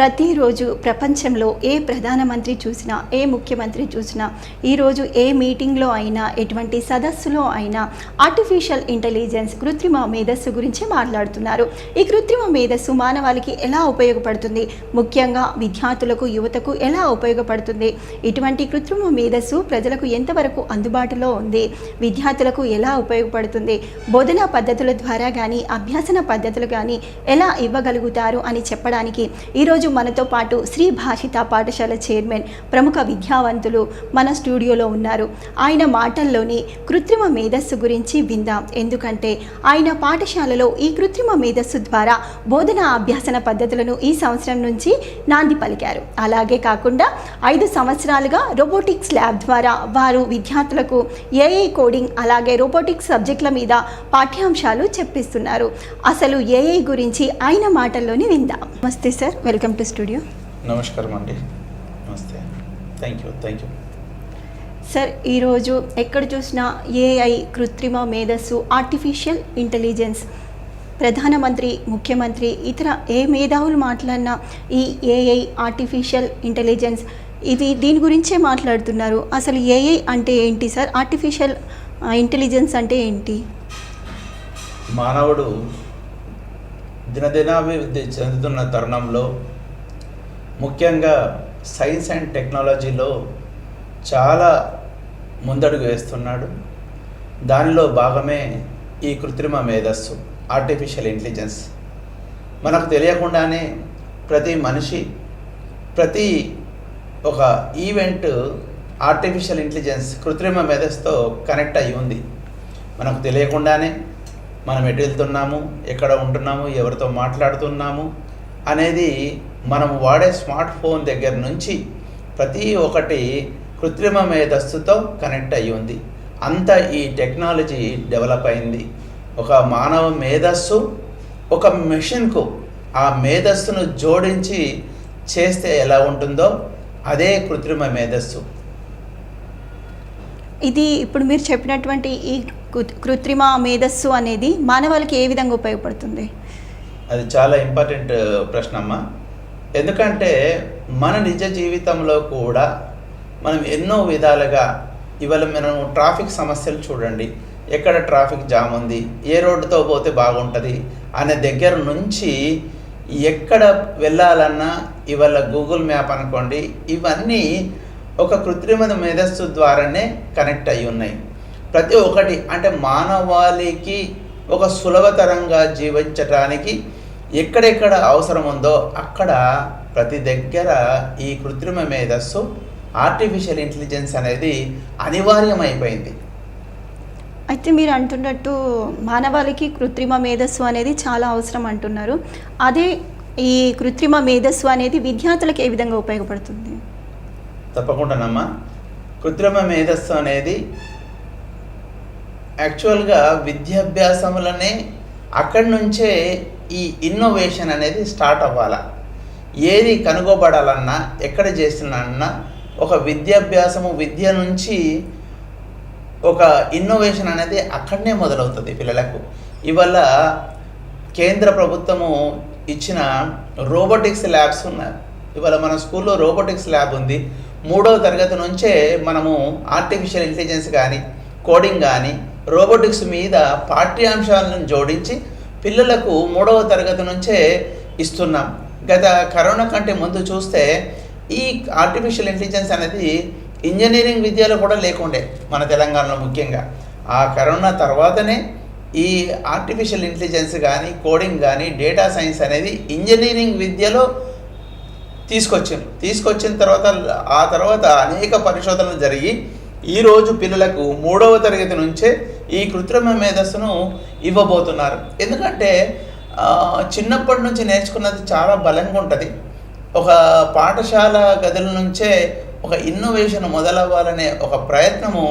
ప్రతిరోజు ప్రపంచంలో ఏ ప్రధానమంత్రి చూసినా ఏ ముఖ్యమంత్రి చూసినా ఈరోజు ఏ మీటింగ్లో అయినా ఎటువంటి సదస్సులో అయినా ఆర్టిఫిషియల్ ఇంటెలిజెన్స్ కృత్రిమ మేధస్సు గురించి మాట్లాడుతున్నారు. ఈ కృత్రిమ మేధస్సు మానవాళికి ఎలా ఉపయోగపడుతుంది? ముఖ్యంగా విద్యార్థులకు యువతకు ఎలా ఉపయోగపడుతుంది? ఇటువంటి కృత్రిమ మేధస్సు ప్రజలకు ఎంతవరకు అందుబాటులో ఉంది? విద్యార్థులకు ఎలా ఉపయోగపడుతుంది? బోధనా పద్ధతుల ద్వారా కానీ అభ్యాసన పద్ధతులు కానీ ఎలా ఇవ్వగలుగుతారు అని చెప్పడానికి ఈరోజు మనతో పాటు శ్రీ భాషిత పాఠశాల చైర్మన్ ప్రముఖ విద్యావంతులు మన స్టూడియోలో ఉన్నారు. ఆయన మాటల్లోని కృత్రిమ మేధస్సు గురించి విందాం. ఎందుకంటే ఆయన పాఠశాలలో ఈ కృత్రిమ మేధస్సు ద్వారా బోధన అభ్యాసన పద్ధతులను ఈ సంవత్సరం నుంచి నాంది పలికారు. అలాగే కాకుండా ఐదు సంవత్సరాలుగా రోబోటిక్స్ ల్యాబ్ ద్వారా వారు విద్యార్థులకు ఏఐ కోడింగ్ అలాగే రోబోటిక్స్ సబ్జెక్టుల మీద పాఠ్యాంశాలు చెప్పిస్తున్నారు. అసలు ఏఐ గురించి ఆయన మాటల్లోని విందాం. నమస్తే సార్ వెల్కమ్ టు స్టూడియో. నమస్కారం అండి. నమస్తే. Thank you thank you. Sir ఈరోజు ఎక్కడ చూసినా ఏఐ కృత్రిమ మేధస్సు ఆర్టిఫిషియల్ ఇంటెలిజెన్స్ ప్రధానమంత్రి ముఖ్యమంత్రి ఇతర ఏ మేధావులు మాట్లాడినా ఈ ఏఐ ఆర్టిఫిషియల్ ఇంటెలిజెన్స్ ఇది దీని గురించే మాట్లాడుతున్నారు. అసలు ఏఐ అంటే ఏంటి సార్? ఆర్టిఫిషియల్ ఇంటెలిజెన్స్ అంటే ఏంటి? మానవుడు దినదినాభివృద్ధి చెందుతున్న తరుణంలో ముఖ్యంగా సైన్స్ అండ్ టెక్నాలజీలో చాలా ముందడుగు వేస్తున్నాడు. దానిలో భాగమే ఈ కృత్రిమ మేధస్సు ఆర్టిఫిషియల్ ఇంటెలిజెన్స్ మనకు తెలియకుండానే ప్రతి మనిషి ప్రతి ఒక ఈవెంట్ ఆర్టిఫిషియల్ ఇంటెలిజెన్స్ కృత్రిమ మేధస్సుతో కనెక్ట్ అయి ఉంది. మనకు తెలియకుండానే మనం ఎటు వెళ్తున్నాము ఎక్కడ ఉంటున్నాము ఎవరితో మాట్లాడుతున్నాము అనేది మనం వాడే స్మార్ట్ ఫోన్ దగ్గర నుంచి ప్రతి ఒక్కటి కృత్రిమ మేధస్సుతో కనెక్ట్ అయి ఉంది. అంత ఈ టెక్నాలజీ డెవలప్ అయింది. ఒక మానవ మేధస్సు ఒక మెషిన్కు ఆ మేధస్సును జోడించి చేస్తే ఎలా ఉంటుందో అదే కృత్రిమ మేధస్సు. ఇది ఇప్పుడు మీరు చెప్పినటువంటి ఈ కృత్రిమ మేధస్సు అనేది మానవాళికి ఏ విధంగా ఉపయోగపడుతుంది? అది చాలా ఇంపార్టెంట్ ప్రశ్న అమ్మ ఎందుకంటే మన నిజ జీవితంలో కూడా మనం ఎన్నో విధాలుగా ఇవాళ మనం ట్రాఫిక్ సమస్యలు చూడండి. ఎక్కడ ట్రాఫిక్ జామ్ ఉంది? ఏ రోడ్డుతో పోతే బాగుంటుంది? అనే దగ్గర నుంచి ఎక్కడ వెళ్ళాలన్నా ఇవాళ గూగుల్ మ్యాప్ అనుకోండి ఇవన్నీ ఒక కృత్రిమ మేధస్సు ద్వారానే కనెక్ట్ అయి ఉన్నాయి. ప్రతి ఒక్కటి అంటే మానవాళికి ఒక సులభతరంగా జీవించటానికి ఎక్కడెక్కడ అవసరం ఉందో అక్కడ ప్రతి దగ్గర ఈ కృత్రిమ మేధస్సు ఆర్టిఫిషియల్ ఇంటెలిజెన్స్ అనేది అనివార్యమైపోయింది. అయితే మీరు అంటున్నట్టు మానవాళికి కృత్రిమ మేధస్సు అనేది చాలా అవసరం అంటున్నారు. అదే ఈ కృత్రిమ మేధస్సు అనేది విద్యార్థులకు ఏ విధంగా ఉపయోగపడుతుంది? తప్పకుండానమ్మా కృత్రిమ మేధస్సు అనేది యాక్చువల్గా విద్యాభ్యాసములనే అక్కడి నుంచే ఈ ఇన్నోవేషన్ అనేది స్టార్ట్ అవ్వాలా? ఏది కనుగోబడాలన్నా ఎక్కడ చేస్తున్నా ఒక విద్యాభ్యాసము విద్య నుంచి ఒక ఇన్నోవేషన్ అనేది అక్కడనే మొదలవుతుంది పిల్లలకు. ఇవల్ల కేంద్ర ప్రభుత్వము ఇచ్చిన రోబోటిక్స్ ల్యాబ్స్ ఉన్నాయి. ఇవాళ మన స్కూల్లో రోబోటిక్స్ ల్యాబ్ ఉంది. మూడవ తరగతి నుంచే మనము ఆర్టిఫిషియల్ ఇంటెలిజెన్స్ కానీ కోడింగ్ కానీ రోబోటిక్స్ మీద పాఠ్యాంశాలను జోడించి పిల్లలకు మూడవ తరగతి నుంచే ఇస్తున్నాం. గత కరోనా కంటే ముందు చూస్తే ఈ ఆర్టిఫిషియల్ ఇంటెలిజెన్స్ అనేది ఇంజనీరింగ్ విద్యలో కూడా లేకుండే మన తెలంగాణలో ముఖ్యంగా. ఆ కరోనా తర్వాతనే ఈ ఆర్టిఫిషియల్ ఇంటెలిజెన్స్ కానీ కోడింగ్ కానీ డేటా సైన్స్ అనేది ఇంజనీరింగ్ విద్యలో తీసుకొచ్చారు తీసుకొచ్చిన తర్వాత ఆ తర్వాత అనేక పరిశోధనలు జరిగి ఈరోజు పిల్లలకు మూడవ తరగతి నుంచే ఈ కృత్రిమ మేధస్సును ఇవ్వబోతున్నారు. ఎందుకంటే చిన్నప్పటి నుంచి నేర్చుకున్నది చాలా బలంగా ఉంటుంది. ఒక పాఠశాల గదుల నుంచే ఒక ఇన్నోవేషన్ మొదలవ్వాలనే ఒక ప్రయత్నము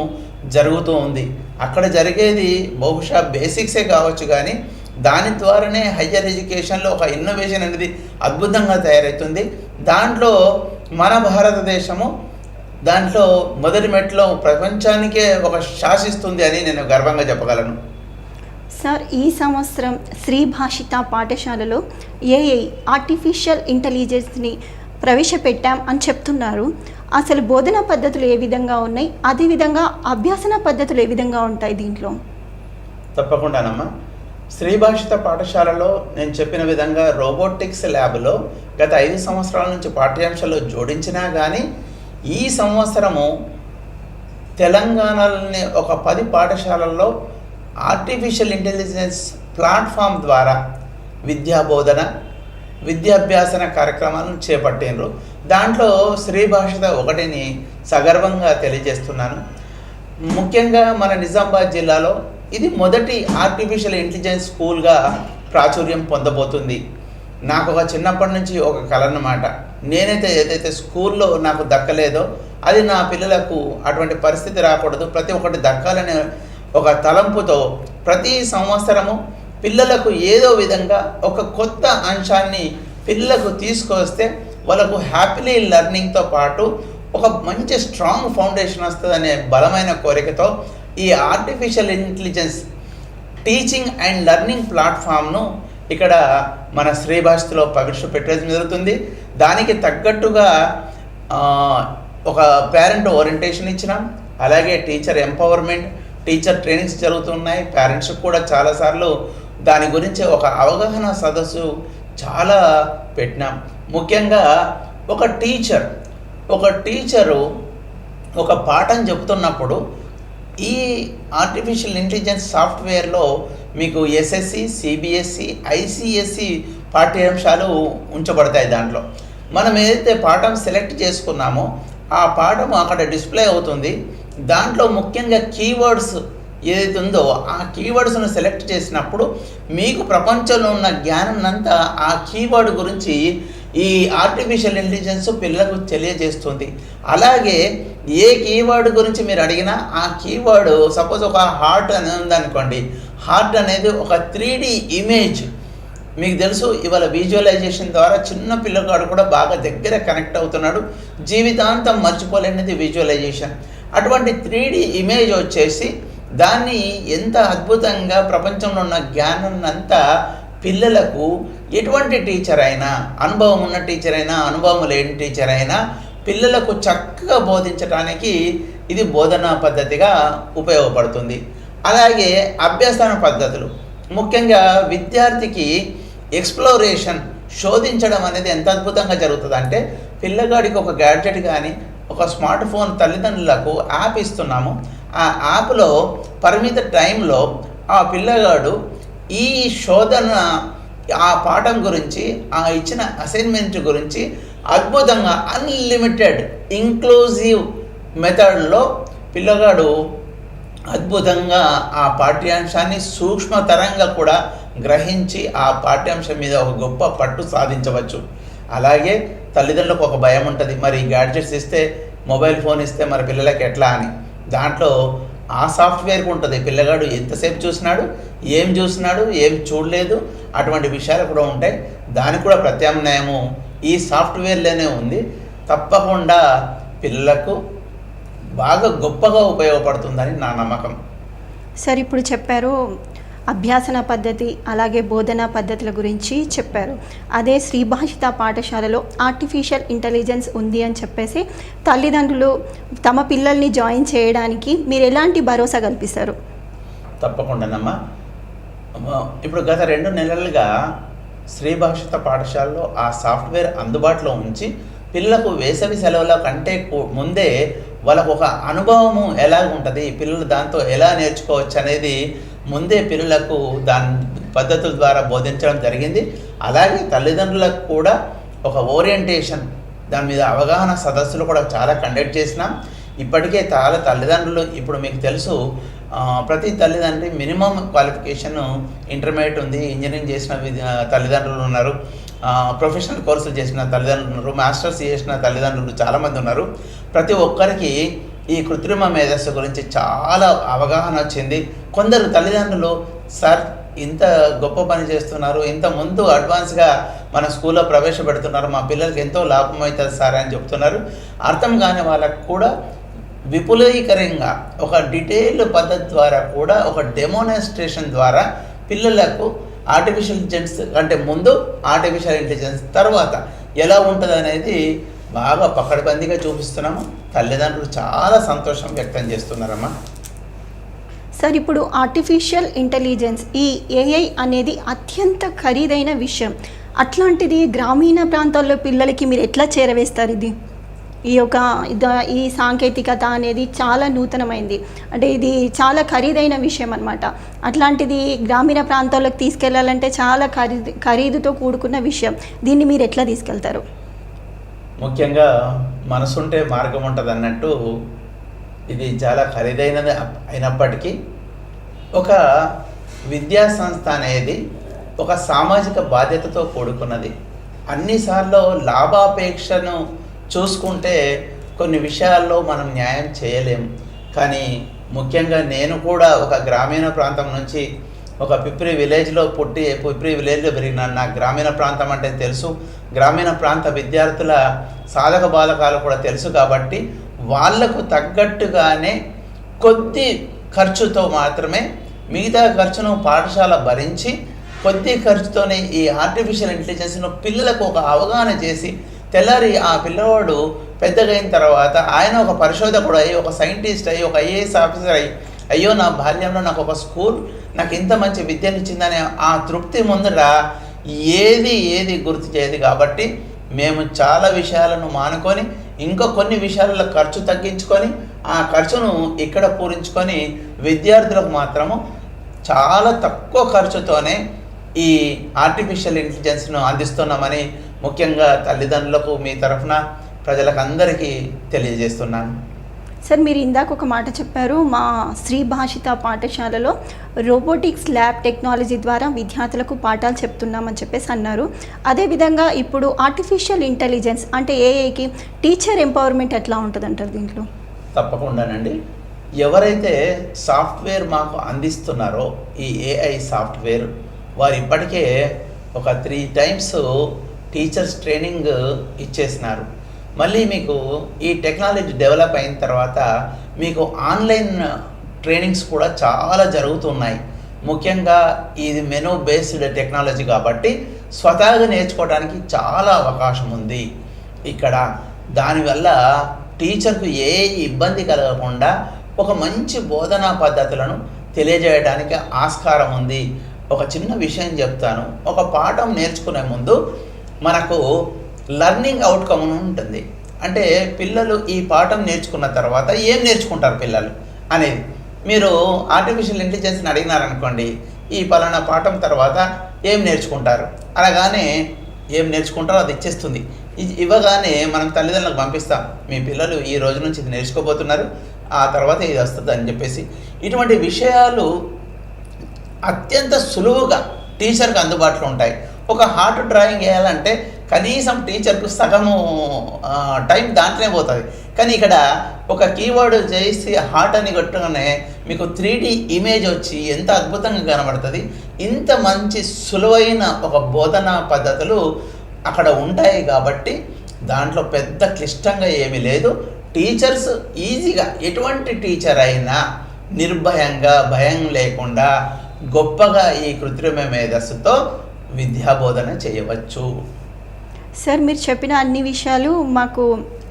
జరుగుతూ ఉంది. అక్కడ జరిగేది బహుశా బేసిక్సే కావచ్చు కానీ దాని ద్వారానే హయ్యర్ ఎడ్యుకేషన్లో ఒక ఇన్నోవేషన్ అనేది అద్భుతంగా తయారవుతుంది దాంట్లో మన భారతదేశము దాంట్లో మొదటి మెట్లో ప్రపంచానికే ఒక శాసిస్తుంది అని నేను గర్వంగా చెప్పగలను. సార్ ఈ సంవత్సరం శ్రీ భాషిత పాఠశాలలో ఏఐ ఆర్టిఫిషియల్ ఇంటెలిజెన్స్ని ప్రవేశపెట్టాం అని చెప్తున్నారు. అసలు బోధనా పద్ధతులు ఏ విధంగా ఉన్నాయి? అదేవిధంగా అభ్యాసన పద్ధతులు ఏ విధంగా ఉంటాయి దీంట్లో? తప్పకుండానమ్మా. శ్రీభాషిత పాఠశాలలో నేను చెప్పిన విధంగా రోబోటిక్స్ ల్యాబ్లో గత ఐదు సంవత్సరాల నుంచి పాఠ్యాంశాలు జోడించినా కానీ ఈ సంవత్సరము తెలంగాణలోని ఒక పది పాఠశాలల్లో ఆర్టిఫిషియల్ ఇంటెలిజెన్స్ ప్లాట్ఫామ్ ద్వారా విద్యా బోధన విద్యాభ్యాసన కార్యక్రమాలను చేపట్టినరు దాంట్లో శ్రీ భాషత ఒకటిని సగర్వంగా తెలియజేస్తున్నాను. ముఖ్యంగా మన నిజామాబాద్ జిల్లాలో ఇది మొదటి ఆర్టిఫిషియల్ ఇంటెలిజెన్స్ స్కూల్గా ప్రాచుర్యం పొందబోతుంది. నాకు ఒక చిన్నప్పటి నుంచి ఒక కళ అన్నమాట నేనైతే ఏదైతే స్కూల్లో నాకు దక్కలేదో అది నా పిల్లలకు అటువంటి పరిస్థితి రాకూడదు. ప్రతి ఒక్కటి దక్కాలనే ఒక తలంపుతో ప్రతి సంవత్సరము పిల్లలకు ఏదో విధంగా ఒక కొత్త అంశాన్ని పిల్లలకు తీసుకొస్తే వాళ్ళకు హ్యాపీలీ లెర్నింగ్తో పాటు ఒక మంచి స్ట్రాంగ్ ఫౌండేషన్ వస్తుందనే బలమైన కోరికతో ఈ artificial intelligence teaching and learning ప్లాట్ఫామ్ను ఇక్కడ మన శ్రీభాషలో ప్రవేశపెట్టడం జరుగుతుంది. దానికి తగ్గట్టుగా ఒక పేరెంట్ ఓరియంటేషన్ ఇచ్చినాం అలాగే టీచర్ ఎంపవర్మెంట్ టీచర్ ట్రైనింగ్స్ జరుగుతున్నాయి. పేరెంట్స్కి కూడా చాలాసార్లు దాని గురించి ఒక అవగాహన సదస్సు చాలా పెట్టినాం. ముఖ్యంగా ఒక టీచర్ ఒక టీచరు ఒక పాఠం చెబుతున్నప్పుడు ఈ ఆర్టిఫిషియల్ ఇంటెలిజెన్స్ సాఫ్ట్వేర్లో మీకు ఎస్ఎస్సి సిబిఎస్సి ఐసిఎస్సి పాఠ్యాంశాలు ఉంచబడతాయి దాంట్లో. మనం ఏదైతే పాఠం సెలెక్ట్ చేసుకున్నామో ఆ పాఠం అక్కడ డిస్ప్లే అవుతుంది. దాంట్లో ముఖ్యంగా కీవర్డ్స్ ఏదైతే ఉందో ఆ కీవర్డ్స్ను సెలెక్ట్ చేసినప్పుడు మీకు ప్రపంచంలో ఉన్న జ్ఞానం అంతా ఆ కీవర్డ్ గురించి ఈ ఆర్టిఫిషియల్ ఇంటెలిజెన్స్ పిల్లలకు తెలియజేస్తుంది. అలాగే ఏ కీవర్డ్ గురించి మీరు అడిగినా ఆ కీవర్డ్ సపోజ్ ఒక హార్ట్ అని ఉందనుకోండి. హార్ట్ అనేది ఒక త్రీ ఇమేజ్ మీకు తెలుసు ఇవాళ విజువలైజేషన్ ద్వారా చిన్న పిల్లగాడు కూడా బాగా దగ్గర కనెక్ట్ అవుతున్నాడు. జీవితాంతం మర్చిపోలేనిది విజువలైజేషన్ అటువంటి త్రీ ఇమేజ్ వచ్చేసి దాన్ని ఎంత అద్భుతంగా ప్రపంచంలో ఉన్న జ్ఞానం అంతా పిల్లలకు ఎటువంటి టీచర్ అయినా అనుభవం ఉన్న టీచర్ అయినా అనుభవం లేని టీచర్ అయినా పిల్లలకు చక్కగా బోధించడానికి ఇది బోధనా పద్ధతిగా ఉపయోగపడుతుంది. అలాగే అభ్యసన పద్ధతులు. ముఖ్యంగా విద్యార్థికి ఎక్స్ప్లోరేషన్ శోధించడం అనేది ఎంత అద్భుతంగా జరుగుతుంది అంటే పిల్లగాడికి ఒక గ్యాడ్జెట్ కానీ ఒక స్మార్ట్ ఫోన్ తల్లిదండ్రులకు యాప్ ఇస్తున్నాము. ఆ యాప్లో పరిమిత టైంలో ఆ పిల్లగాడు ఈ శోధన ఆ పాఠం గురించి ఆ ఇచ్చిన అసైన్మెంట్ గురించి అద్భుతంగా అన్లిమిటెడ్ ఇంక్లూజివ్ మెథడ్లో పిల్లగాడు అద్భుతంగా ఆ పాఠ్యాంశాన్ని సూక్ష్మతరంగా కూడా గ్రహించి ఆ పాఠ్యాంశం మీద ఒక గొప్ప పట్టు సాధించవచ్చు. అలాగే తల్లిదండ్రులకు ఒక భయం ఉంటుంది. మరి గ్యాడ్జెట్స్ ఇస్తే మొబైల్ ఫోన్ ఇస్తే మరి పిల్లలకి ఎట్లా అని. దాంట్లో ఆ సాఫ్ట్వేర్కి ఉంటుంది. పిల్లగాడు ఎంతసేపు చూసినాడు ఏం చూసినాడు ఏం చూడలేదు అటువంటి విషయాలు కూడా ఉంటాయి. దానికి కూడా ప్రత్యామ్నాయము ఈ సాఫ్ట్వేర్లోనే ఉంది. తప్పకుండా పిల్లలకు బాగా గొప్పగా ఉపయోగపడుతుందని నా నమ్మకం. సార్ ఇప్పుడు చెప్పారు అభ్యాసన పద్ధతి అలాగే బోధనా పద్ధతుల గురించి చెప్పారు. అదే శ్రీభాషిత పాఠశాలలో ఆర్టిఫిషియల్ ఇంటెలిజెన్స్ ఉంది అని చెప్పేసి తల్లిదండ్రులు తమ పిల్లల్ని జాయిన్ చేయడానికి మీరు ఎలాంటి భరోసా కల్పిస్తారు? తప్పకుండానమ్మా. అమ్మా, ఇప్పుడు గత రెండు నెలలుగా శ్రీభాషిత పాఠశాలలో ఆ సాఫ్ట్వేర్ అందుబాటులో ఉంచి పిల్లలకు వేసవి సెలవుల కంటే ముందే వాళ్ళకు ఒక అనుభవము ఎలా ఉంటుంది పిల్లలు దాంతో ఎలా నేర్చుకోవచ్చు అనేది ముందే పిల్లలకు దాని పద్ధతుల ద్వారా బోధించడం జరిగింది. అలాగే తల్లిదండ్రులకు కూడా ఒక ఓరియంటేషన్ దాని మీద అవగాహన సదస్సులు కూడా చాలా కండక్ట్ చేసినాం. ఇప్పటికే చాలా తల్లిదండ్రులు ఇప్పుడు మీకు తెలుసు ప్రతి తల్లిదండ్రి మినిమం క్వాలిఫికేషన్ ఇంటర్మీడియట్ ఉంది ఇంజనీరింగ్ చేసిన తల్లిదండ్రులు ఉన్నారు. ప్రొఫెషనల్ కోర్సులు చేసిన తల్లిదండ్రులు ఉన్నారు మాస్టర్స్ చేసిన తల్లిదండ్రులు చాలామంది ఉన్నారు. ప్రతి ఒక్కరికి ఈ కృత్రిమ మేధస్సు గురించి చాలా అవగాహన వచ్చింది. కొందరు తల్లిదండ్రులు సార్ ఇంత గొప్ప పని చేస్తున్నారు ఇంత ముందు అడ్వాన్స్గా మన స్కూల్లో ప్రవేశపెడుతున్నారు మా పిల్లలకి ఎంతో లాభం అవుతుంది సార్ అని చెప్తున్నారు. అర్థం కాని వాళ్ళకు కూడా విపులీకరంగా ఒక డీటెయిల్డ్ పద్ధతి ద్వారా కూడా ఒక డెమోన్స్ట్రేషన్ ద్వారా పిల్లలకు ఆర్టిఫిషియల్ ఇంటెలిజెన్స్ అంటే ముందు ఆర్టిఫిషియల్ ఇంటెలిజెన్స్ తర్వాత ఎలా ఉంటుంది అనేది బాగా పకడ్బందీగా చూపిస్తున్నాము. తల్లిదండ్రులు చాలా సంతోషం వ్యక్తం చేస్తున్నారమ్మా. సార్ ఇప్పుడు ఆర్టిఫిషియల్ ఇంటెలిజెన్స్ ఈ ఏఐ అనేది అత్యంత ఖరీదైన విషయం. అట్లాంటిది గ్రామీణ ప్రాంతాల్లో పిల్లలకి మీరు ఎట్లా చేరవేస్తారు ఇది? ఈ యొక్క ఈ సాంకేతికత అనేది చాలా నూతనమైంది. అంటే ఇది చాలా ఖరీదైన విషయం అనమాట అట్లాంటిది గ్రామీణ ప్రాంతాల్లోకి తీసుకెళ్ళాలంటే చాలా ఖరీదు ఖరీదుతో కూడుకున్న విషయం. దీన్ని మీరు ఎట్లా తీసుకెళ్తారు? ముఖ్యంగా మనసుంటే మార్గం ఉంటుంది అన్నట్టు ఇది చాలా ఖరీదైనది అయినప్పటికీ ఒక విద్యా సంస్థ అనేది ఒక సామాజిక బాధ్యతతో కూడుకున్నది. అన్నిసార్లు లాభాపేక్షను చూసుకుంటే కొన్ని విషయాల్లో మనం న్యాయం చేయలేం. కానీ ముఖ్యంగా నేను కూడా ఒక గ్రామీణ ప్రాంతం నుంచి ఒక పిప్రి విలేజ్లో పుట్టి పిప్రి విలేజ్లో పెరిగినాను నాకు గ్రామీణ ప్రాంతం అంటే తెలుసు. గ్రామీణ ప్రాంత విద్యార్థుల సాధక బాధకాలు కూడా తెలుసు కాబట్టి వాళ్ళకు తగ్గట్టుగానే కొద్ది ఖర్చుతో మాత్రమే మిగతా ఖర్చును పాఠశాల భరించి కొద్ది ఖర్చుతోనే ఈ ఆర్టిఫిషియల్ ఇంటెలిజెన్స్ను పిల్లలకు ఒక అవగాహన చేసి తెల్లారి ఆ పిల్లవాడు పెద్దగైన తర్వాత ఆయన ఒక పరిశోధకుడు అయ్యి ఒక సైంటిస్ట్ అయ్యి ఒక ఐఏఎస్ ఆఫీసర్ అయ్యి అయ్యో నా బాల్యంలో నాకు ఒక స్కూల్ నాకు ఇంత మంచి విద్యనిచ్చిందనే ఆ తృప్తి ముందర ఏది ఏది గుర్తు చేయదు కాబట్టి మేము చాలా విషయాలను మానుకొని ఇంకా కొన్ని విషయాలలో ఖర్చు తగ్గించుకొని ఆ ఖర్చును ఇక్కడ పూరించుకొని విద్యార్థులకు మాత్రము చాలా తక్కువ ఖర్చుతోనే ఈ ఆర్టిఫిషియల్ ఇంటెలిజెన్స్ను అందిస్తున్నామని ముఖ్యంగా తల్లిదండ్రులకు మీ తరఫున ప్రజలకు అందరికీ తెలియజేస్తున్నాను. సార్ మీరు ఇందాక ఒక మాట చెప్పారు మా శ్రీ భాషిత పాఠశాలలో రోబోటిక్స్ ల్యాబ్ టెక్నాలజీ ద్వారా విద్యార్థులకు పాఠాలు చెప్తున్నామని చెప్పేసి అన్నారు. అదేవిధంగా ఇప్పుడు ఆర్టిఫిషియల్ ఇంటెలిజెన్స్ అంటే ఏఐకి టీచర్ ఎంపవర్మెంట్ ఎట్లా ఉంటుంది అంటారు దీంట్లో? తప్పకుండానండి. ఎవరైతే సాఫ్ట్వేర్ మాకు అందిస్తున్నారో ఈ ఏఐ సాఫ్ట్వేర్ వారు ఇప్పటికే ఒక త్రీ టైమ్స్ టీచర్స్ ట్రైనింగ్ ఇచ్చేసినారు. మళ్ళీ మీకు ఈ టెక్నాలజీ డెవలప్ అయిన తర్వాత మీకు ఆన్లైన్ ట్రైనింగ్స్ కూడా చాలా జరుగుతున్నాయి. ముఖ్యంగా ఇది మెనూ బేస్డ్ టెక్నాలజీ కాబట్టి స్వతహాగా నేర్చుకోవడానికి చాలా అవకాశం ఉంది. ఇక్కడ దానివల్ల టీచర్కు ఏ ఇబ్బంది కలగకుండా ఒక మంచి బోధనా పద్ధతులను తెలియజేయడానికి ఆస్కారం ఉంది. ఒక చిన్న విషయం చెప్తాను. ఒక పాఠం నేర్చుకునే ముందు మనకు లర్నింగ్ అవుట్కమ్ ఉంటుంది. అంటే పిల్లలు ఈ పాఠం నేర్చుకున్న తర్వాత ఏం నేర్చుకుంటారు పిల్లలు అనేది. మీరు ఆర్టిఫిషియల్ ఇంటెలిజెన్స్ని అడిగినారనుకోండి ఈ పలానా పాఠం తర్వాత ఏం నేర్చుకుంటారు? అనగానే ఏం నేర్చుకుంటారో అది ఇచ్చేస్తుంది. ఇది ఇవ్వగానే మనం తల్లిదండ్రులకు పంపిస్తాం మీ పిల్లలు ఈ రోజు నుంచి ఇది నేర్చుకోబోతున్నారు ఆ తర్వాత ఇది వస్తుంది అని చెప్పేసి. ఇటువంటి విషయాలు అత్యంత సులువుగా టీచర్కి అందుబాటులో ఉంటాయి. ఒక హార్ట్ డ్రాయింగ్ వేయాలంటే కనీసం టీచర్కు సగము టైం దాంట్లోనే పోతుంది. కానీ ఇక్కడ ఒక కీవర్డ్ చేసి హార్ట్ అని కొట్టగానే మీకు త్రీ ఇమేజ్ వచ్చి ఎంత అద్భుతంగా కనబడుతుంది. ఇంత మంచి సులువైన ఒక బోధనా పద్ధతులు అక్కడ ఉంటాయి కాబట్టి దాంట్లో పెద్ద క్లిష్టంగా ఏమీ లేదు. టీచర్స్ ఈజీగా ఎటువంటి టీచర్ అయినా నిర్భయంగా భయం లేకుండా గొప్పగా ఈ కృత్రిమ మేధస్సుతో విద్యాబోధన చేయవచ్చు. సార్ మీరు చెప్పిన అన్ని విషయాలు మాకు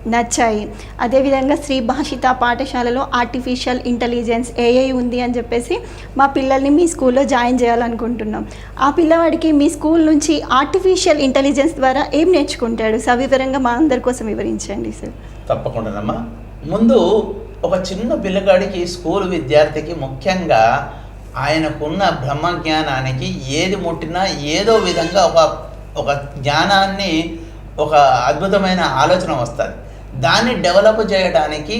నచ్చాయి. అదేవిధంగా శ్రీ భాషిత పాఠశాలలో ఆర్టిఫిషియల్ ఇంటెలిజెన్స్ ఏఐ ఉంది అని చెప్పేసి మా పిల్లల్ని మీ స్కూల్లో జాయిన్ చేయాలనుకుంటున్నాం. ఆ పిల్లవాడికి మీ స్కూల్ నుంచి ఆర్టిఫిషియల్ ఇంటెలిజెన్స్ ద్వారా ఏం నేర్చుకుంటాడు? సవివరంగా మా అందరి కోసం వివరించండి సార్. తప్పకుండానమ్మా ముందు ఒక చిన్న పిల్లగాడికి స్కూల్ విద్యార్థికి ముఖ్యంగా ఆయనకున్న బ్రహ్మ జ్ఞానానికి ఏది ముట్టినా ఏదో విధంగా ఒక ఒక జ్ఞానాన్ని ఒక అద్భుతమైన ఆలోచన వస్తుంది. దాన్ని డెవలప్ చేయడానికి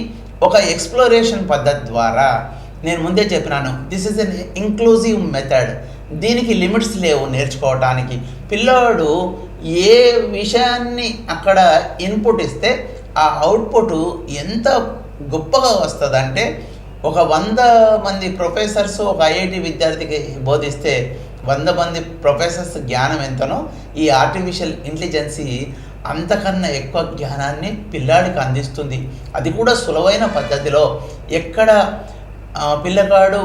ఒక ఎక్స్ప్లోరేషన్ పద్ధతి ద్వారా నేను ముందే చెప్పినాను. This is an inclusive method దీనికి లిమిట్స్ లేవు నేర్చుకోవటానికి. పిల్లోడు ఏ విషయాన్ని అక్కడ ఇన్పుట్ ఇస్తే ఆ అవుట్పుట్ ఎంత గొప్పగా వస్తుందంటే ఒక వంద మంది ప్రొఫెసర్స్ ఒక ఐఐటి విద్యార్థికి బోధిస్తే వంద మంది ప్రొఫెసర్స్ జ్ఞానం ఎంతనో ఈ ఆర్టిఫిషియల్ ఇంటెలిజెన్సీ అంతకన్నా ఎక్కువ జ్ఞానాన్ని పిల్లాడికి అందిస్తుంది. అది కూడా సులువైన పద్ధతిలో ఎక్కడ పిల్లగాడు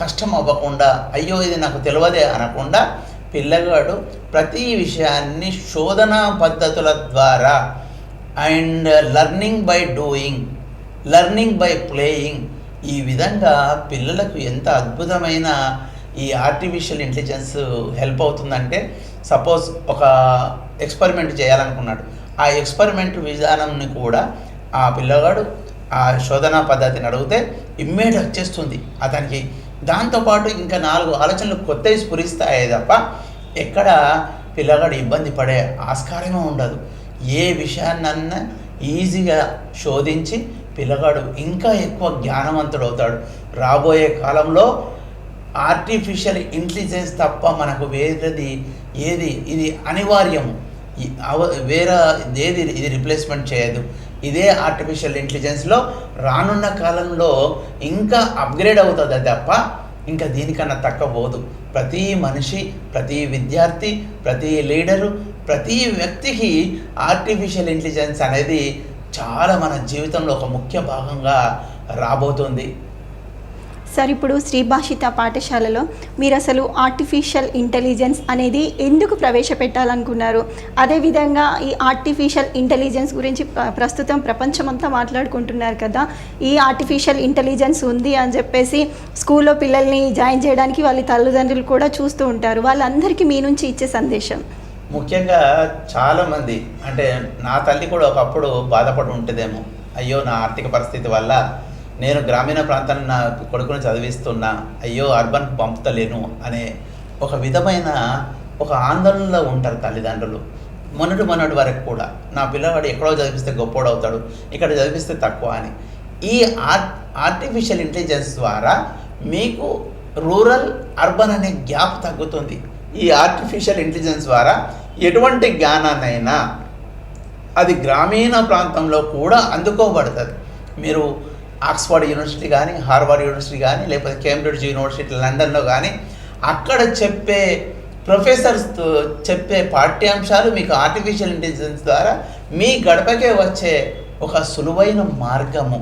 కష్టం అవ్వకుండా అయ్యో ఇది నాకు తెలియదే అనకుండా పిల్లగాడు ప్రతి విషయాన్ని శోధన పద్ధతుల ద్వారా and learning by doing learning by playing ఈ విధంగా పిల్లలకు ఎంత అద్భుతమైన ఈ ఆర్టిఫిషియల్ ఇంటెలిజెన్స్ హెల్ప్ అవుతుందంటే సపోజ్ ఒక ఎక్స్పెరిమెంట్ చేయాలనుకున్నాడు. ఆ ఎక్స్పెరిమెంట్ విధానంని కూడా ఆ పిల్లగాడు ఆ శోధన పద్ధతిని అడిగితే ఇమ్మీడియట్ వచ్చేస్తుంది అతనికి దాంతోపాటు ఇంకా నాలుగు ఆలోచనలు కొత్తవి స్ఫురిస్తాయే తప్ప ఎక్కడ పిల్లగాడు ఇబ్బంది పడే ఆస్కారమే ఉండదు. ఏ విషయాన్నన్నా ఈజీగా శోధించి పిల్లగాడు ఇంకా ఎక్కువ జ్ఞానవంతుడు అవుతాడు రాబోయే కాలంలో ఆర్టిఫిషియల్ ఇంటెలిజెన్స్ తప్ప మనకు వేరేది ఏది? ఇది అనివార్యము. అవ వేరే ఏది ఇది రిప్లేస్మెంట్ చేయదు. ఇదే ఆర్టిఫిషియల్ ఇంటెలిజెన్స్లో రానున్న కాలంలో ఇంకా అప్గ్రేడ్ అవుతుంది తప్ప ఇంకా దీనికన్నా తగ్గబోదు ప్రతి మనిషి ప్రతి విద్యార్థి ప్రతి లీడరు ప్రతి వ్యక్తికి ఆర్టిఫిషియల్ ఇంటెలిజెన్స్ అనేది చాలా మన జీవితంలో ఒక ముఖ్య భాగంగా రాబోతుంది. సార్ ఇప్పుడు శ్రీభాషిత పాఠశాలలో మీరు అసలు ఆర్టిఫిషియల్ ఇంటెలిజెన్స్ అనేది ఎందుకు ప్రవేశపెట్టాలనుకున్నారు? అదేవిధంగా ఈ ఆర్టిఫిషియల్ ఇంటెలిజెన్స్ గురించి ప్ర- ప్రస్తుతం ప్రపంచమంతా మాట్లాడుకుంటున్నారు కదా. ఈ ఆర్టిఫిషియల్ ఇంటెలిజెన్స్ ఉంది అని చెప్పేసి స్కూల్లో పిల్లల్ని జాయిన్ చేయడానికి వాళ్ళ తల్లిదండ్రులు కూడా చూస్తూ ఉంటారు. వాళ్ళందరికీ మీ నుంచి ఇచ్చే సందేశం. ముఖ్యంగా చాలామంది అంటే నా తల్లి కూడా ఒకప్పుడు బాధపడి ఉంటుందేమో. అయ్యో నా ఆర్థిక పరిస్థితి వల్ల నేను గ్రామీణ ప్రాంతాన్ని నా కొడుకుని చదివిస్తున్నా అయ్యో అర్బన్ పంపుతలేను అనే ఒక విధమైన ఒక ఆందోళనలో ఉంటారు తల్లిదండ్రులు. మొన్నటి మొన్నటి వరకు కూడా నా పిల్లవాడు ఎక్కడో చదివిస్తే గొప్పోడు అవుతాడు ఇక్కడ చదివిస్తే తక్కువ అని. ఈ ఆర్ట్ ఆర్టిఫిషియల్ ఇంటెలిజెన్స్ ద్వారా మీకు రూరల్ అర్బన్ అనే గ్యాప్ తగ్గుతుంది. ఈ ఆర్టిఫిషియల్ ఇంటెలిజెన్స్ ద్వారా ఎటువంటి జ్ఞానాన్నైనా అది గ్రామీణ ప్రాంతంలో కూడా అందుకోబడుతుంది. మీరు ఆక్స్ఫర్డ్ యూనివర్సిటీ కానీ హార్వర్డ్ యూనివర్సిటీ కానీ లేకపోతే కేంబ్రిడ్జ్ యూనివర్సిటీ లండన్లో కానీ అక్కడ చెప్పే ప్రొఫెసర్స్ చెప్పే పాఠ్యాంశాలు మీకు ఆర్టిఫిషియల్ ఇంటెలిజెన్స్ ద్వారా మీ గడపకే వచ్చే ఒక సులువైన మార్గము.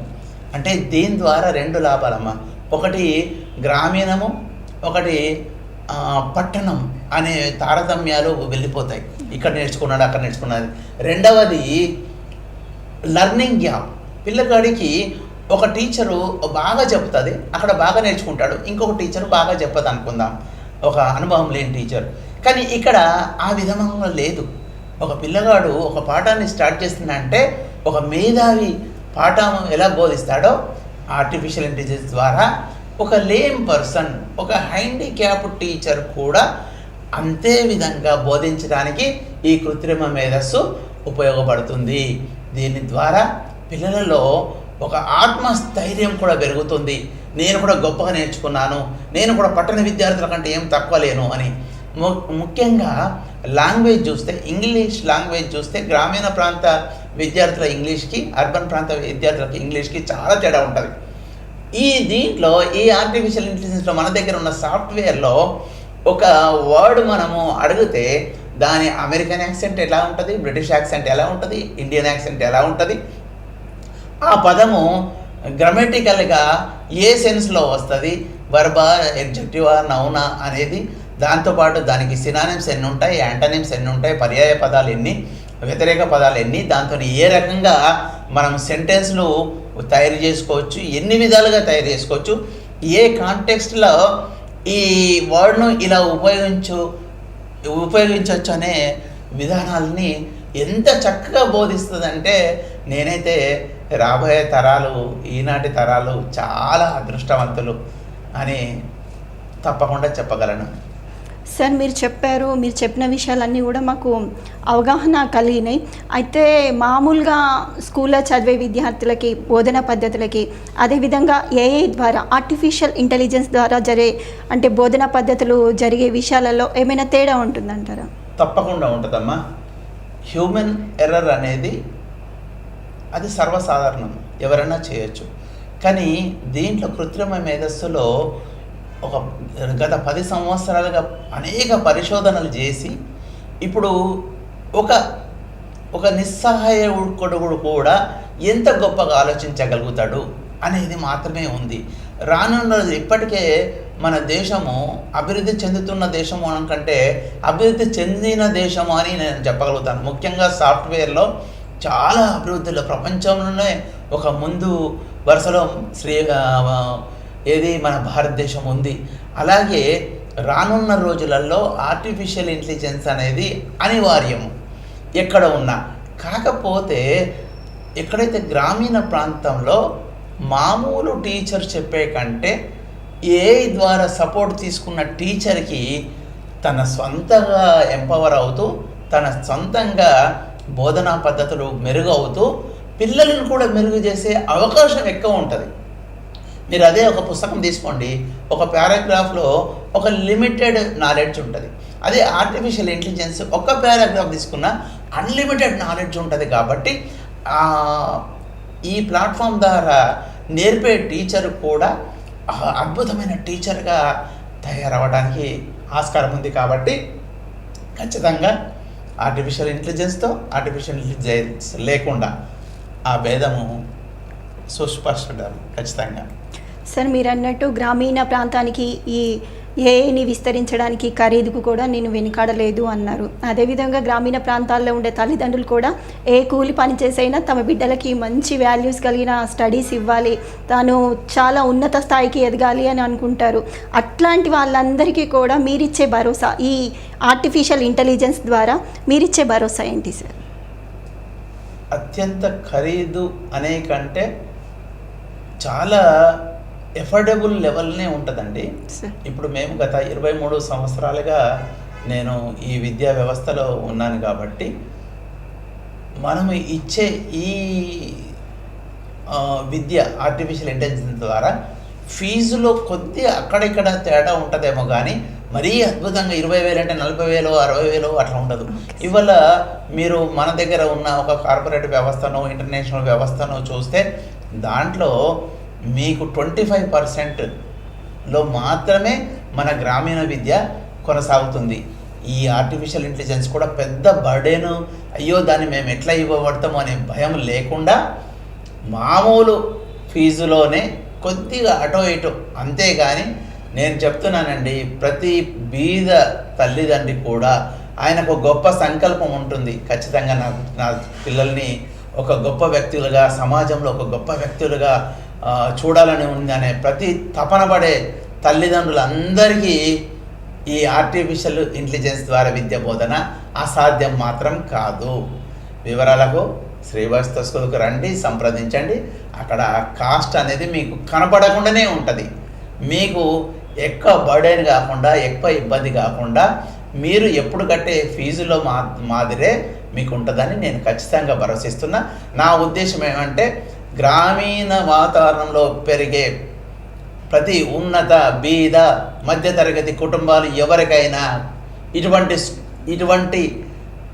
అంటే దీని ద్వారా రెండు లాభాలమ్మా. ఒకటి గ్రామీణము ఒకటి పట్టణం అనే తారతమ్యాలు వెళ్ళిపోతాయి. ఇక్కడ నేర్చుకున్నాడు అక్కడ నేర్చుకున్నది రెండవది లర్నింగ్ గ్యాప్. పిల్లగాడికి ఒక టీచరు బాగా చెప్తుంది అక్కడ బాగా నేర్చుకుంటాడు ఇంకొక టీచర్ బాగా చెప్పదు అనుకుందాం ఒక అనుభవం లేని టీచర్. కానీ ఇక్కడ ఆ విధంగా లేదు. ఒక పిల్లగాడు ఒక పాఠాన్ని స్టార్ట్ చేస్తుందంటే ఒక మేధావి పాఠం ఎలా బోధిస్తాడో ఆర్టిఫిషియల్ ఇంటెలిజెన్స్ ద్వారా ఒక లేమ్ పర్సన్ ఒక హ్యాండిక్యాప్ టీచర్ కూడా అంతే విధంగా బోధించడానికి ఈ కృత్రిమ మేధస్సు ఉపయోగపడుతుంది. దీని ద్వారా పిల్లలలో ఒక ఆత్మస్థైర్యం కూడా పెరుగుతుంది. నేను కూడా గొప్పగా నేర్చుకున్నాను. నేను కూడా పట్టణ విద్యార్థుల కంటే ఏం తక్కువ లేను అని. ము- ముఖ్యంగా లాంగ్వేజ్ చూస్తే ఇంగ్లీష్ లాంగ్వేజ్ చూస్తే గ్రామీణ ప్రాంత విద్యార్థుల ఇంగ్లీష్కి అర్బన్ ప్రాంత విద్యార్థులకి ఇంగ్లీష్కి చాలా తేడా ఉంటుంది. ఈ దీంట్లో ఈ ఆర్టిఫిషియల్ ఇంటెలిజెన్స్లో మన దగ్గర ఉన్న సాఫ్ట్వేర్లో ఒక వర్డ్ మనము అడిగితే దాని అమెరికన్ యాక్సెంట్ ఎలా ఉంటుంది బ్రిటిష్ యాక్సెంట్ ఎలా ఉంటుంది ఇండియన్ యాక్సెంట్ ఎలా ఉంటుంది ఆ పదము గ్రామటికల్గా ఏ సెన్స్లో వస్తుంది? వర్బా ఎగ్జెక్టివా నౌనా అనేది దాంతోపాటు దానికి సినానిమ్స్ ఎన్ని ఉంటాయి? యాంటనిమ్స్ ఎన్ని ఉంటాయి? పర్యాయ పదాలు ఎన్ని? వ్యతిరేక పదాలు ఎన్ని? దాంతో ఏ రకంగా మనం సెంటెన్స్లు తయారు చేసుకోవచ్చు? ఎన్ని విధాలుగా తయారు చేసుకోవచ్చు? ఏ కాంటెక్స్ట్లో ఈ వర్డ్ను ఇలా ఉపయోగించు ఉపయోగించవచ్చు అనే విధానాలని ఎంత చక్కగా బోధిస్తుందంటే నేనైతే రాబోయే తరాలు ఈనాటి తరాలు చాలా అదృష్టవంతులు అని తప్పకుండా చెప్పగలను. సార్ మీరు చెప్పారు మీరు చెప్పిన విషయాలన్నీ కూడా మాకు అవగాహన కలిగినాయి. అయితే మామూలుగా స్కూల్లో చదివే విద్యార్థులకి బోధన పద్ధతులకి అదేవిధంగా ఏఐ ద్వారా ఆర్టిఫిషియల్ ఇంటెలిజెన్స్ ద్వారా జరిగే అంటే బోధన పద్ధతులు జరిగే విషయాలలో ఏమైనా తేడా ఉంటుందంటారా? తప్పకుండా ఉంటుందమ్మా. హ్యూమన్ ఎర్రర్ అనేది అది సర్వసాధారణం. ఎవరైనా చేయొచ్చు. కానీ దీంట్లో కృత్రిమ మేధస్సులో ఒక గత పది సంవత్సరాలుగా అనేక పరిశోధనలు చేసి ఇప్పుడు ఒక ఒక నిస్సహాయకుడు కూడా ఎంత గొప్పగా ఆలోచించగలుగుతాడు అనేది మాత్రమే ఉంది. రానున్న ఇప్పటికే మన దేశము అభివృద్ధి చెందుతున్న దేశము అనకంటే అభివృద్ధి చెందిన దేశము అని నేను చెప్పగలుగుతాను. ముఖ్యంగా సాఫ్ట్వేర్లో చాలా అభివృద్ధిలో ప్రపంచంలోనే ఒక ముందు వరుసలో శ్రీ ఏది మన భారతదేశం ఉంది. అలాగే రానున్న రోజులలో ఆర్టిఫిషియల్ ఇంటెలిజెన్స్ అనేది అనివార్యము ఎక్కడ ఉన్నా. కాకపోతే ఎక్కడైతే గ్రామీణ ప్రాంతంలో మామూలు టీచర్ చెప్పే కంటే ఏఐ ద్వారా సపోర్ట్ తీసుకున్న టీచర్కి తన సొంతగా ఎంపవర్ అవుతూ తన సొంతంగా బోధనా పద్ధతులు మెరుగు అవుతూ పిల్లలను కూడా మెరుగు చేసే అవకాశం ఎక్కువ ఉంటుంది. మీరు అదే ఒక పుస్తకం తీసుకోండి. ఒక పారాగ్రాఫ్లో ఒక లిమిటెడ్ నాలెడ్జ్ ఉంటుంది. అదే ఆర్టిఫిషియల్ ఇంటెలిజెన్స్ ఒక పారాగ్రాఫ్ తీసుకున్న అన్లిమిటెడ్ నాలెడ్జ్ ఉంటుంది కాబట్టి ఈ ప్లాట్ఫామ్ ద్వారా నేర్పే టీచర్ కూడా అద్భుతమైన టీచర్గా తయారవడానికి ఆస్కారం ఉంది కాబట్టి ఖచ్చితంగా ఆర్టిఫిషియల్ ఇంటెలిజెన్స్తో ఆర్టిఫిషియల్ ఇంటెలిజెన్స్ లేకుండా ఆ భేదము సుస్పష్టం ఖచ్చితంగా. సార్ మీరు అన్నట్టు గ్రామీణ ప్రాంతానికి ఈ ఏఐని విస్తరించడానికి ఖరీదుకు కూడా నేను వెనుకాడలేదు అన్నారు. అదేవిధంగా గ్రామీణ ప్రాంతాల్లో ఉండే తల్లిదండ్రులు కూడా ఏ కూలి పని చేసైనా తమ బిడ్డలకి మంచి వాల్యూస్ కలిగిన స్టడీస్ ఇవ్వాలి. తాను చాలా ఉన్నత స్థాయికి ఎదగాలి అని అనుకుంటారు. అట్లాంటి వాళ్ళందరికీ కూడా మీరిచ్చే భరోసా ఈ ఆర్టిఫిషియల్ ఇంటెలిజెన్స్ ద్వారా మీరిచ్చే భరోసా ఏంటి సార్? అత్యంత ఖరీదు అనే కంటే చాలా ఎఫర్డబుల్ లెవెల్నే ఉంటుందండి. ఇప్పుడు మేము గత ఇరవై మూడు సంవత్సరాలుగా నేను ఈ విద్యా వ్యవస్థలో ఉన్నాను కాబట్టి మనము ఇచ్చే ఈ విద్య ఆర్టిఫిషియల్ ఇంటెలిజెన్స్ ద్వారా ఫీజులో కొద్ది అక్కడిక్కడ తేడా ఉంటుందేమో కానీ మరీ అద్భుతంగా ఇరవై వేలు అంటే నలభై వేలు అరవై వేలు అట్లా ఉండదు. ఇవాళ మీరు మన దగ్గర ఉన్న ఒక కార్పొరేట్ వ్యవస్థను ఇంటర్నేషనల్ వ్యవస్థను చూస్తే దాంట్లో మీకు ట్వంటీ ఫైవ్ పర్సెంట్లో మాత్రమే మన గ్రామీణ విద్య కొనసాగుతుంది. ఈ ఆర్టిఫిషియల్ ఇంటెలిజెన్స్ కూడా పెద్ద బర్డేను. అయ్యో దాన్ని మేము ఎట్లా ఇవ్వబడతాము అనే భయం లేకుండా మామూలు ఫీజులోనే కొద్దిగా అటో ఇటో. అంతేగాని నేను చెప్తున్నానండి ప్రతి బీద తల్లిదండ్రి కూడా ఆయనకు గొప్ప సంకల్పం ఉంటుంది. ఖచ్చితంగా నా నా పిల్లల్ని ఒక గొప్ప వ్యక్తులుగా సమాజంలో ఒక గొప్ప వ్యక్తులుగా చూడాలని ఉంది అనే ప్రతి తపన పడే తల్లిదండ్రులందరికీ ఈ ఆర్టిఫిషియల్ ఇంటెలిజెన్స్ ద్వారా విద్య బోధన అసాధ్యం మాత్రం కాదు. వివరాలకు శ్రీవాస్త స్కూల్కి రండి సంప్రదించండి. అక్కడ కాస్ట్ అనేది మీకు కనపడకుండానే ఉంటుంది. మీకు ఎక్కువ బర్డెన్ కాకుండా ఎక్కువ ఇబ్బంది కాకుండా మీరు ఎప్పుడు కట్టే ఫీజులో మా మాదిరే మీకు ఉంటుందని నేను ఖచ్చితంగా భరోసిస్తున్నా. నా ఉద్దేశం ఏమంటే గ్రామీణ వాతావరణంలో పెరిగే ప్రతి ఉన్నత బీద మధ్యతరగతి కుటుంబాలు ఎవరికైనా ఇటువంటి ఇటువంటి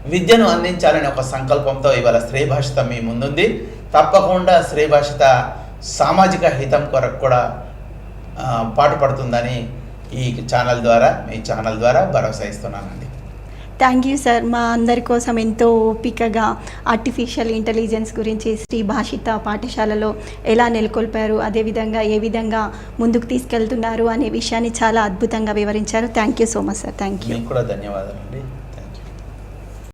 విద్యను అందించాలనే ఒక సంకల్పంతో ఇవాళ స్త్రీ భాషిత మీ ముందుంది. తప్పకుండా స్త్రీ భాషిత సామాజిక హితం కొరకు కూడా పాటుపడుతుందని ఈ ఛానల్ ద్వారా మీ ఛానల్ ద్వారా భరోసా ఇస్తున్నానండి. థ్యాంక్ యూ సార్ మా అందరి కోసం ఎంతో ఓపికగా ఆర్టిఫిషియల్ ఇంటెలిజెన్స్ గురించి శ్రీ భాషిత పాఠశాలలో ఎలా నెలకొల్పారు అదేవిధంగా ఏ విధంగా ముందుకు తీసుకెళ్తున్నారు అనే విషయాన్ని చాలా అద్భుతంగా వివరించారు. Thank you so much sir thank you మీకు కూడా ధన్యవాదాలండి.